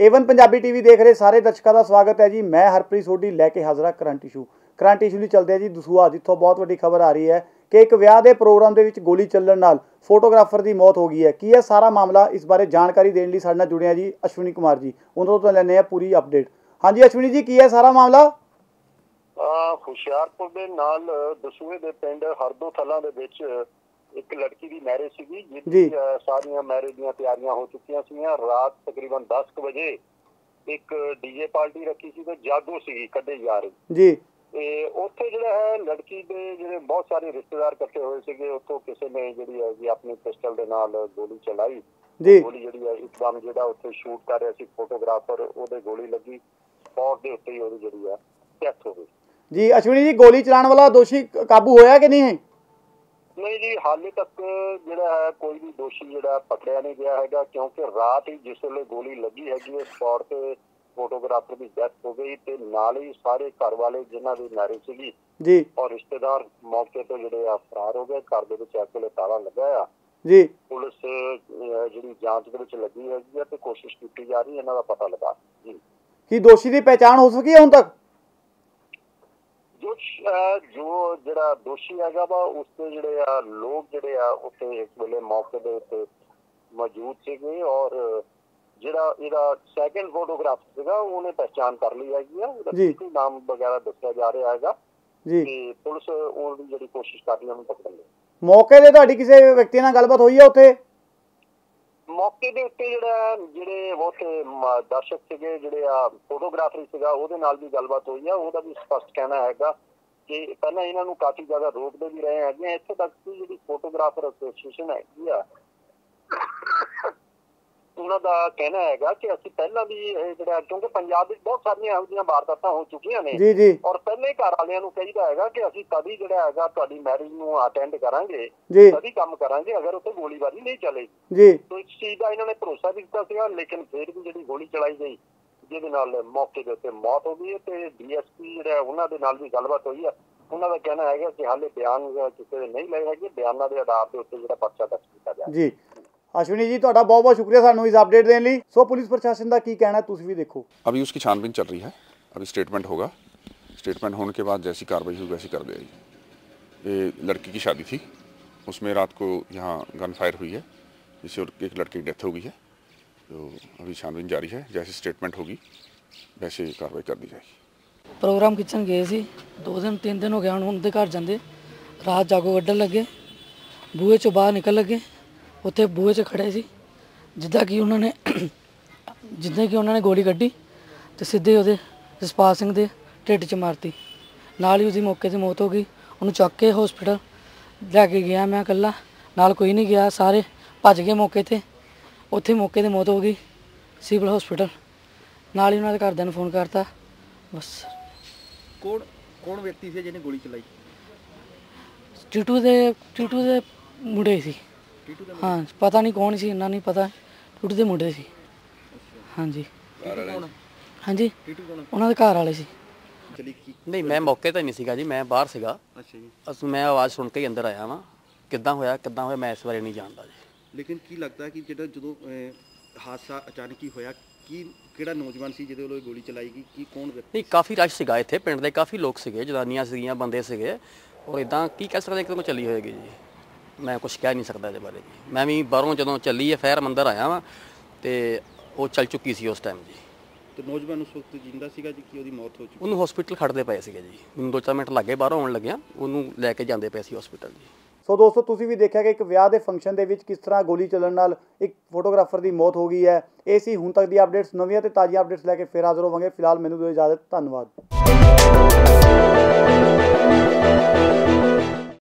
Avon Punjabi TV ਦੇਖ ਰਹੇ ਸਾਰੇ ਦਰਸ਼ਕਾਂ ਦਾ ਸਵਾਗਤ ਹੈ ਜੀ। ਮੈਂ ਹਰਪ੍ਰੀਤ ਸੋਢੀ ਲੈ ਕੇ ਹਾਜ਼ਰ ਕਰੰਟ ਇਸ਼ੂ। ਕਰੰਟ ਇਸ਼ੂ ਲਈ ਚੱਲਦੇ ਆ ਜੀ, ਦਸੂਹਾ, ਜਿੱਥੋਂ ਬਹੁਤ ਵੱਡੀ ਖਬਰ ਆ ਰਹੀ ਹੈ ਕਿ ਇੱਕ ਵਿਆਹ ਦੇ ਪ੍ਰੋਗਰਾਮ ਦੇ ਵਿੱਚ ਗੋਲੀ ਚੱਲਣ ਨਾਲ ਫੋਟੋਗ੍ਰਾਫਰ ਦੀ ਮੌਤ ਹੋ ਗਈ ਹੈ। ਕੀ ਹੈ ਸਾਰਾ ਮਾਮਲਾ ਇਸ ਬਾਰੇ ਜਾਣਕਾਰੀ ਦੇਣ ਲਈ ਸਾਡੇ ਨਾਲ ਜੁੜਿਆ ਜੀ ਅਸ਼ਵਨੀ ਕੁਮਾਰ ਜੀ। ਉਹਨਾਂ ਤੋਂ ਲੈਣੇ ਆ ਪੂਰੀ ਅਪਡੇਟ ਹਾਂਜੀ ਅਸ਼ਵਨੀ ਜੀ, ਕੀ ਹੈ ਸਾਰਾ ਮਾਮਲਾ? ਹੁਸ਼ਿਆਰਪੁਰ ਦੇ ਨਾਲ ਦਸੂਹੇ ਦੇ ਪਿੰਡ ਹਰਦੋ ਥਲਾਂ ਦੇ ਵਿੱਚ ਇੱਕ ਲੜਕੀ ਦੀ ਮੈਰਿਜ ਸੀਗੀ। ਜਿਹਦੀ ਸਾਰੀਆਂ ਮੈਰਿਜ ਦੀਆਂ ਤਿਆਰੀਆਂ ਹੋ ਚੁੱਕੀਆਂ ਸੀਗੀਆਂ। ਰਾਤ ਤਕਰੀਬਨ 10 ਕੁ ਵਜੇ ਇੱਕ ਡੀਜੇ ਪਾਰਟੀ ਰੱਖੀ ਸੀ ਤੇ ਜਾਗੋ ਸੀਗੀ ਕੱਢੇ ਰਹੀ। ਜੀ। ਤੇ ਉੱਥੇ ਜਿਹੜਾ ਹੈ ਲੜਕੀ ਦੇ ਜਿਹੜੇ ਬਹੁਤ ਸਾਰੇ ਰਿਸ਼ਤੇਦਾਰ ਇਕੱਠੇ ਹੋਏ ਸੀਗੇ। ਉੱਥੋਂ ਕਿਸੇ ਨੇ ਜਿਹੜੀ ਹੈ ਜੀ ਆਪਣੀ ਪਿਸਟਲ ਦੇ ਨਾਲ ਗੋਲੀ ਚਲਾਈ। ਜੀ। ਗੋਲੀ ਜਿਹੜੀ ਹੈ ਇੱਕਦਮ ਜਿਹੜਾ ਉੱਥੇ ਸ਼ੂਟ ਕਰ ਰਿਹਾ ਸੀ ਫੋਟੋਗ੍ਰਾਫਰ ਉਹਦੇ ਗੋਲੀ ਲੱਗੀ। ਸਪੌਟ ਦੇ ਉੱਤੇ ਹੀ ਉਹਦੀ ਜਿਹੜੀ ਹੈ ਡੈਥ ਹੋ ਗਈ। ਜੀ ਅਸ਼ਵਨੀ ਜੀ ਗੋਲੀ ਚਲਾਉਣ ਵਾਲਾ ਦੋਸ਼ੀ ਕਾਬੂ ਹੋਇਆ ਕਿ ਨਹੀਂ? ਹੈ ਨਹੀਂ ਜੀ ਹਾਲੇ ਤੱਕ ਜਿਹੜਾ ਹੈ ਕੋਈ ਵੀ ਦੋਸ਼ੀ ਜਿਹੜਾ ਪਕੜਿਆ ਨਹੀਂ ਗਿਆ ਹੈਗਾ ਕਿਉਂਕਿ ਰਾਤ ਹੀ ਜਿਸ ਵੇਲੇ ਗੋਲੀ ਲੱਗੀ ਹੈਗੀ ਹੈ ਸਪੌਟ ਤੇ ਫੋਟੋਗ੍ਰਾਫਰ ਦੀ ਡੈਥ ਹੋ ਗਈ ਤੇ ਨਾਲ ਹੀ ਸਾਰੇ ਘਰ ਵਾਲੇ ਜਿਨ੍ਹਾਂ ਦੀ ਮੈਰਿਜ ਸੀਗੀ ਜੀ। ਔਰ ਰਿਸ਼ਤੇਦਾਰ ਮੌਕੇ ਤੋਂ ਜਿਹੜੇ ਆ ਫਰਾਰ ਹੋ ਗਏ ਘਰ ਦੇ ਵਿੱਚ ਵੇਲੇ ਤਾਲਾ ਲੱਗਾ ਆ ਜੀ। ਪੁਲਿਸ ਜਿਹੜੀ ਜਾਂਚ ਦੇ ਵਿੱਚ ਲੱਗੀ ਹੈਗੀ ਹੈ ਤੇ ਕੋਸ਼ਿਸ਼ ਕੀਤੀ ਜਾ ਰਹੀ ਹੈ ਇਹਨਾਂ ਦਾ ਪਤਾ ਲਗਾ ਜੀ। ਕੀ ਦੋਸ਼ੀ ਦੀ ਪਹਿਚਾਣ ਹੋ ਸਕੀ ਹੈ ਹੁਣ ਤੱਕ? ਜੋ ਜਿਹੜਾ ਦੋਸ਼ੀ ਹੈਗਾ ਵਾ ਉਸ ਦੇ ਜਿਹੜੇ ਆ ਲੋਕ ਜਿਹੜੇ ਆ ਉੱਥੇ ਇਸ ਵੇਲੇ ਮੌਕੇ ਦੇ ਉੱਤੇ ਮੌਜੂਦ ਸੀਗੇ ਔਰ ਜਿਹੜਾ ਇਹਦਾ ਸੈਕੰਡ ਫੋਟੋਗ੍ਰਾਫਰ ਸੀਗਾ ਉਹਨੇ ਪਛਾਣ ਕਰ ਲਈ ਹੈਗੀ ਆ। ਉਹਦਾ ਨਾਮ ਵਗੈਰਾ ਦੱਸਿਆ ਜਾ ਰਿਹਾ ਹੈਗਾ। ਜੀ। ਤੇ ਪੁਲਿਸ ਉਹਦੀ ਜਿਹੜੀ ਕੋਸ਼ਿਸ਼ ਕਰ ਰਹੀ ਹੈ ਉਹਨੂੰ ਪਕੜਨ ਦੀ ਮੌਕੇ ਤੇ ਤੁਹਾਡੀ ਕਿਸੇ ਵਿਅਕਤੀ ਨਾਲ ਗੱਲਬਾਤ ਹੋਈ ਹੈ ਉੱਥੇ? ਮੌਕੇ ਦੇ ਉੱਤੇ ਜਿਹੜਾ ਜਿਹੜੇ ਬਹੁਤ ਮ- ਦਰਸ਼ਕ ਸੀਗੇ ਜਿਹੜੇ ਆ ਫੋਟੋਗ੍ਰਾਫਰ ਸੀਗਾ ਉਹਦੇ ਨਾਲ ਵੀ ਗੱਲਬਾਤ ਹੋਈ ਆ। ਉਹਦਾ ਵੀ ਸਪਸ਼ਟ ਕਹਿਣਾ ਹੈਗਾ ਕਿ ਪਹਿਲਾਂ ਇਹਨਾਂ ਨੂੰ ਕਾਫੀ ਜ਼ਿਆਦਾ ਰੋਕਦੇ ਵੀ ਰਹੇ ਹੈਗੇ। ਇੱਥੇ ਤੱਕ ਕਿ ਜਿਹੜੀ ਫੋਟੋਗ੍ਰਾਫਰ ਐਸੋਸੀਏਸ਼ਨ ਹੈਗੀ ਆ ਉਹਨਾਂ ਦਾ ਕਹਿਣਾ ਹੈਗਾ ਕਿ ਅਸੀਂ ਪਹਿਲਾਂ ਵੀ ਜਿਹੜਾ ਕਿਉਂਕਿ ਪੰਜਾਬ ਵਿੱਚ ਬਹੁਤ ਸਾਰੀਆਂ ਇਹੋ ਜਿਹੀਆਂ ਵਾਰਦਾਤਾਂ ਹੋ ਚੁੱਕੀਆਂ ਨੇ। ਜੀ ਜੀ। ਔਰ ਪਹਿਲੇ ਘਰ ਵਾਲਿਆਂ ਨੂੰ ਕਹੀਦਾ ਹੈਗਾ ਕਿ ਅਸੀਂ ਤਦ ਹੀ ਜਿਹੜਾ ਹੈਗਾ ਤੁਹਾਡੀ ਮੈਰਿਜ ਨੂੰ ਅਟੈਂਡ ਕਰਾਂਗੇ ਹੀ ਕੰਮ ਕਰਾਂਗੇ ਅਗਰ ਉੱਥੇ ਗੋਲੀਬਾਰੀ ਨਹੀਂ ਚੱਲੇਗੀ ਜੀ। ਤੋ ਇਸ ਚੀਜ਼ ਦਾ ਇਹਨਾਂ ਨੇ ਭਰੋਸਾ ਵੀ ਦਿੱਤਾ ਸੀਗਾ ਲੇਕਿਨ ਫਿਰ ਵੀ ਜਿਹੜੀ ਗੋਲੀ ਚਲਾਈ ਗਈ ਜਿਹਦੇ ਨਾਲ ਮੌਕੇ ਦੇ ਉੱਤੇ ਮੌਤ ਹੋ ਗਈ ਹੈ ਤੇ ਡੀਐਸਪੀ ਜਿਹੜਾ ਹੈ, ਉਹਨਾਂ ਦੇ ਨਾਲ ਵੀ ਗੱਲਬਾਤ ਹੋਈ ਹੈ ਉਹਨਾਂ ਦਾ ਕਹਿਣਾ ਹੈਗਾ ਕਿ ਹਾਲੇ ਬਿਆਨ ਕਿਸੇ ਦੇ ਨਹੀਂ ਲਏ ਹੈਗੇ ਬਿਆਨਾਂ ਦੇ ਆਧਾਰ ਦੇ ਉੱਤੇ ਜਿਹੜਾ ਪਰਚਾ ਦਰਜ ਕੀਤਾ ਗਿਆ ਜੀ ਅਸ਼ਵਨੀ ਜੀ ਤੁਹਾਡਾ ਬਹੁਤ ਬਹੁਤ ਸ਼ੁਕਰੀਆ ਸਾਨੂੰ ਇਸ ਅਪਡੇਟ ਦੇਣ ਲਈ ਸੋ ਪੁਲਿਸ ਪ੍ਰਸ਼ਾਸਨ ਦਾ ਕੀ ਕਹਿਣਾ ਹੈ ਤੁਸੀਂ ਵੀ ਦੇਖੋ अभी उसकी छानबीन चल रही है अभी स्टेटमेंट होगा स्टेटमेंट होने के बाद जैसी कार्रवाई होगी वैसी कर देगी ये लड़की की शादी थी उसमें रात को यहाँ गन फायर हुई है जिससे और एक लड़के की डेथ हो गई है तो अभी छानबीन जारी है जैसी स्टेटमेंट होगी वैसे कार्रवाई कर दी जाएगी ਪ੍ਰੋਗਰਾਮ ਖਿੱਚਣ ਗਏ ਸੀ ਦੋ ਦਿਨ ਤਿੰਨ ਦਿਨ ਹੋ ਗਏ ਹੁਣ ਉਹਦੇ ਘਰ ਜਾਂਦੇ ਰਾਤ ਜਾਗੋ ਕੱਢਣ ਲੱਗੇ ਬੂਹੇ ਚੋਂ ਬਾਹਰ ਨਿਕਲ ਲੱਗੇ ਉੱਥੇ ਬੂਹੇ 'ਚ ਖੜੇ ਸੀ ਜਿੱਦਾਂ ਕਿ ਉਹਨਾਂ ਨੇ ਜਿੱਦਾਂ ਕਿ ਉਹਨਾਂ ਨੇ ਗੋਲੀ ਕੱਢੀ ਤੇ ਸਿੱਧੇ ਉਹਦੇ ਜਸਪਾਲ ਸਿੰਘ ਦੇ ਢਿੱਡ 'ਚ ਮਾਰਤੀ ਨਾਲ ਹੀ ਉਹਦੀ ਮੌਕੇ ਤੇ ਮੌਤ ਹੋ ਗਈ ਉਹਨੂੰ ਚੱਕ ਕੇ ਹਸਪੀਟਲ ਲੈ ਕੇ ਗਿਆ ਮੈਂ ਇਕੱਲਾ ਨਾਲ ਕੋਈ ਨਹੀਂ ਗਿਆ ਸਾਰੇ ਭੱਜ ਗਏ ਮੌਕੇ ਤੇ ਉੱਥੇ ਮੌਕੇ ਤੇ ਮੌਤ ਹੋ ਗਈ ਸਿਵਲ ਹਸਪੀਟਲ। ਨਾਲ ਹੀ ਉਹਨਾਂ ਦੇ ਘਰਦਿਆਂ ਨੂੰ ਫੋਨ ਕਰਤਾ ਬਸ। ਕੌਣ ਕੌਣ ਵਿਅਕਤੀ ਸੀ ਜਿਹਨੇ ਗੋਲੀ ਚਲਾਈ? ਟੀਟੂ ਦੇ ਟੀਟੂ ਦੇ ਮੁੰਡੇ ਸੀ। ਟੀਟੂ ਦਾ ਹਾਂ ਪਤਾ ਨਹੀਂ ਕੌਣ ਸੀ ਇੰਨਾ ਨਹੀਂ ਪਤਾ। ਟੀਟੂ ਦੇ ਮੁੰਡੇ ਸੀ। ਹਾਂਜੀ। ਟੀਟੂ ਕੌਣ? ਹਾਂਜੀ? ਟੀਟੂ ਕੌਣ? ਉਹਨਾਂ ਦੇ ਘਰ ਵਾਲੇ ਸੀ। ਚਲੀ ਕੀ? ਨਹੀਂ ਮੈਂ ਮੌਕੇ ਤੇ ਨਹੀਂ ਸੀਗਾ ਜੀ ਮੈਂ ਬਾਹਰ ਸੀਗਾ। ਅੱਛਾ ਜੀ। ਅਸ ਮੈਂ ਆਵਾਜ਼ ਸੁਣ ਕੇ ਹੀ ਅੰਦਰ ਆਇਆ ਵਾਂ। ਕਿੱਦਾਂ ਹੋਇਆ ਕਿੱਦਾਂ ਹੋਇਆ ਮੈਂ ਇਸ ਬਾਰੇ ਨਹੀਂ ਜਾਣਦਾ ਜੀ। ਲੇਕਿਨ ਕੀ ਲੱਗਦਾ ਕਿ ਜਿਹੜਾ ਜਦੋਂ ਹਾਦਸਾ ਅਚਾਨਕ ਹੀ ਹੋਇਆ ਕੀ ਕਿਹੜਾ ਨੌਜਵਾਨ ਸੀ ਜਿਹਦੇ ਵੱਲੋਂ ਗੋਲੀ ਚਲਾਈ ਗਈ? ਕੀ ਕੌਣ ਵਿਅਕਤੀ ਨਹੀਂ ਕਾਫੀ ਰਸ਼ ਸੀਗਾ ਇੱਥੇ ਪਿੰਡ ਦੇ ਕਾਫੀ ਲੋਕ ਸੀਗੇ ਜਨਾਨੀਆਂ ਸੀਗੀਆਂ ਬੰਦੇ ਸੀਗੇ। ਔਰ ਇਦਾਂ ਕੀ ਕਹਿ ਸਕਦੇ ਕਿਦੋਂ ਚੱਲੀ ਹੋਏਗੀ ਜੀ। ਮੈਂ ਕੁਝ ਕਹਿ ਨਹੀਂ ਸਕਦਾ ਇਹਦੇ ਬਾਰੇ ਜੀ। ਮੈਂ ਵੀ ਬਾਹਰੋਂ ਜਦੋਂ ਚੱਲੀ ਹੈ ਫੈਰ ਮੰਦਰ ਆਇਆ ਵਾਂ ਤੇ ਉਹ ਚੱਲ ਚੁੱਕੀ ਸੀ ਉਸ ਟਾਈਮ ਜੀ। ਤੇ ਨੌਜਵਾਨ ਉਸ ਵਕਤ ਜਿੰਦਾ ਸੀਗਾ ਜੀ ਕਿ ਉਹਦੀ ਮੌਤ ਹੋ ਚੁੱਕੀ? ਉਹਨੂੰ ਹਸਪੀਟਲ ਖੜਦੇ ਪਏ ਸੀਗੇ ਜੀ। ਮੈਨੂੰ ਦੋ ਚਾਰ ਮਿੰਟ ਲੱਗੇ ਬਾਹਰੋਂ ਆਉਣ ਲੱਗਿਆ ਉਹਨੂੰ ਲੈ ਕੇ ਜਾਂਦੇ ਪਏ ਸੀ ਹਸਪੀਟਲ ਜੀ। ਸੋ ਦੋਸਤੋ, ਤੁਸੀਂ ਵੀ ਦੇਖਿਆ ਕਿ ਇੱਕ ਵਿਆਹ ਦੇ ਫੰਕਸ਼ਨ ਦੇ ਵਿੱਚ ਕਿਸ ਤਰ੍ਹਾਂ ਗੋਲੀ ਚੱਲਣ ਨਾਲ ਇੱਕ ਫੋਟੋਗ੍ਰਾਫਰ ਦੀ ਮੌਤ ਹੋ ਗਈ ਹੈ। ਇਹ ਸੀ ਹੁਣ ਤੱਕ ਦੀ ਅਪਡੇਟਸ ਨਵੀਆਂ ਤੇ ਤਾਜ਼ੀਆਂ ਅਪਡੇਟਸ ਲੈ ਕੇ ਫਿਰ ਹਾਜ਼ਰ ਹੋਵਾਂਗੇ। ਫਿਲਹਾਲ ਮੈਨੂੰ ਦਿਓ ਇਜਾਜ਼ਤ, ਧੰਨਵਾਦ।